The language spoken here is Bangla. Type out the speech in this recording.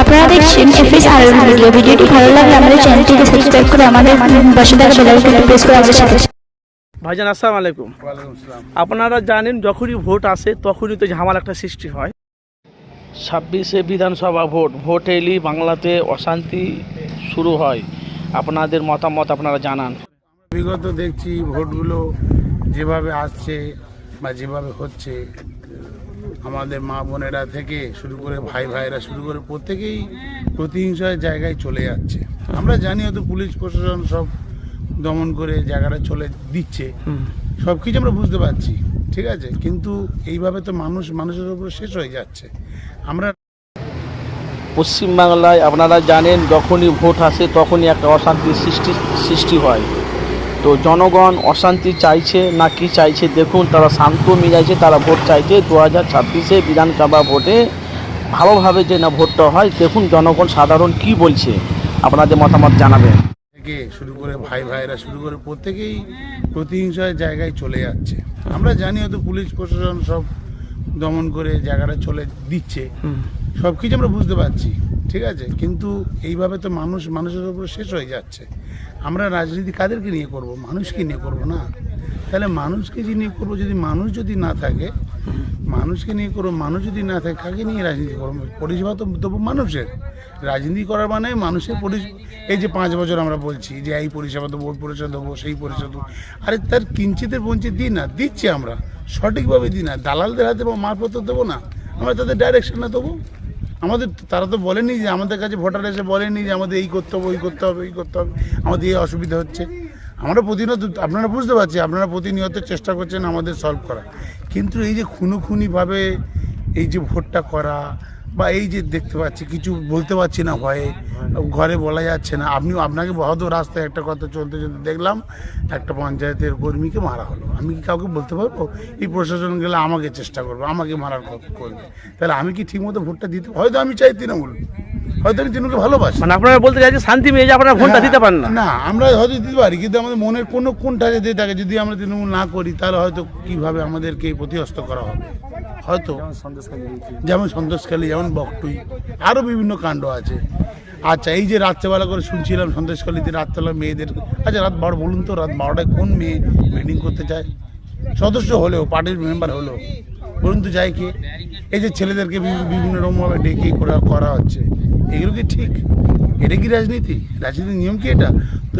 আপনারা দেখছেন এফএস আর ভিডিও ভিডিওটি ভালো লাগলে আমাদের চ্যানেলটিকে সাবস্ক্রাইব করে আমাদের পাশে থাকা বেল আইকনটি প্রেস করে আমাদের সাথে ভাইজান আসসালামু আলাইকুম। আপনারা জানেন যখনই ভোট আসে তখনই তো ঝামেলা একটা সৃষ্টি হয়। ছাব্বিশে বিধানসভা ভোট ভোট এলেই বাংলাতে অশান্তি শুরু হয়। আপনাদের মতামত আপনারা জানান। বিগত দেখছি ভোটগুলো যেভাবে আসছে বা যেভাবে হচ্ছে আমাদের মা বোনেরা থেকে শুরু করে ভাই ভাইরা শুরু করে প্রত্যেকেই প্রতিহিংসার জায়গায় চলে যাচ্ছে। আমরা জানি হয়তো পুলিশ প্রশাসন সব দমন করে জায়গাটা চলে দিচ্ছে। সব কিছু আমরা বুঝতে পারছি ঠিক আছে? কিন্তু এইভাবে তো মানুষ মানুষের উপর শেষ হয়ে যাচ্ছে। আমরা পশ্চিমবাংলায় আপনারা জানেন যখনই ভোট আসে তখনই একটা অশান্তির সৃষ্টি সৃষ্টি হয়। তো জনগণ অশান্তি চাইছে না কি চাইছে দেখুন তারা শান্ত মিজাইছে তারা ভোট চাইছে। দু হাজার ছাব্বিশে বিধানসভা ভোটে ভালোভাবে যে না ভোটটা হয় দেখুন জনগণ সাধারণ কি বলছে আপনাদের মতামত জানাবেন। থেকে শুরু করে ভাই ভাইরা শুরু করে প্রত্যেকেই প্রতিহিংসার জায়গায় চলে যাচ্ছে। আমরা জানি হয়তো পুলিশ প্রশাসন সব দমন করে জায়গাটা চলে দিচ্ছে। সব কিছু আমরা বুঝতে পারছি। ঠিক আছে? কিন্তু এইভাবে তো মানুষ, মানুষের উপর শেষ হয়ে যাচ্ছে। আমরা রাজনীতি কাদেরকে নিয়ে করব? মানুষকে নিয়ে করব না। তাহলে মানুষকে যে নিয়ে করব? যদি মানুষ যদি না থাকে, মানুষকে নিয়ে করব? মানুষ যদি না থাকে, কাকে নিয়ে রাজনীতি করব? পরিষেবা তো দেবো মানুষের। রাজনীতি করার মানে মানুষের এই যে পাঁচ বছর আমরা বলছি যে এই পরিষেবা দেবো, ওই পরিষেবা দেবো, সেই পরিষেবা দেবো। আরে তার কিঞ্চিতের বঞ্চিত দিই না, দিচ্ছি আমরা। সঠিকভাবে দিই না। দালালদের হাতে বা মারপত্র দেবো না। আমরা তাদের ডাইরেকশনে দেবো। আমাদের তারা তো বলেনি যে আমাদের কাছে ভোটার এসে বলেনি যে আমাদের এই করতে হবে, ওই করতে হবে, এই করতে হবে। আমাদের এই অসুবিধা হচ্ছে। আমরা প্রতিনিয়ত আপনারা বুঝতে পারছি, আপনারা প্রতিনিয়ত চেষ্টা করছেন আমাদের সলভ করা কিন্তু এই যে খুনোখুনিভাবে এই যে ভোটটা করা বা এই যে দেখতে পাচ্ছি কিছু বলতে পারছি না ভয়ে ঘরে বলা যাচ্ছে না। আপনি আপনাকে হয়তো রাস্তায় একটা কথা চলতে চলতে দেখলাম একটা পঞ্চায়েতের কর্মীকে মারা হলো। আমি কি কাউকে বলতে পারব? এই প্রশাসন গেলে আমাকে চেষ্টা করব আমাকে মারার করবে। তাহলে আমি কি ঠিকমতো ভোটটা দিতে হয়তো আমি চাই তৃণমূল। হয়তো আমি তৃণমূলকে ভালোবাসি। মানে আপনারা বলতে চাইছেন শান্তি মেয়ে যে আপনারা ভোটটা দিতে পারেন না। না আমরা হয়তো দিতে পারি কিন্তু আমাদের মনের কোনো কোনটা যদি থাকে যদি আমরা তৃণমূল না করি তাহলে হয়তো কীভাবে আমাদেরকে প্রতিহস্ত করা হবে? হয়তো। যেমন সন্তোষখালী যেমন বকটুই আরও বিভিন্ন কাণ্ড আছে। আচ্ছা এই যে রাত্রেবেলা করে শুনছিলাম সন্তোষখালীতে রাত্রেবেলা মেয়েদের আচ্ছা রাত বারো বলুন তো রাত বারোটায় কোন মেয়ে মিটিং করতে চায় সদস্য হলেও পার্টির মেম্বার হলেও বলুন তো যায় কে? এই যে ছেলেদেরকে বিভিন্ন রকমভাবে ডেকে করা করা হচ্ছে এগুলো কি ঠিক? এটা কি রাজনীতি? রাজনীতির নিয়ম কি এটা? তো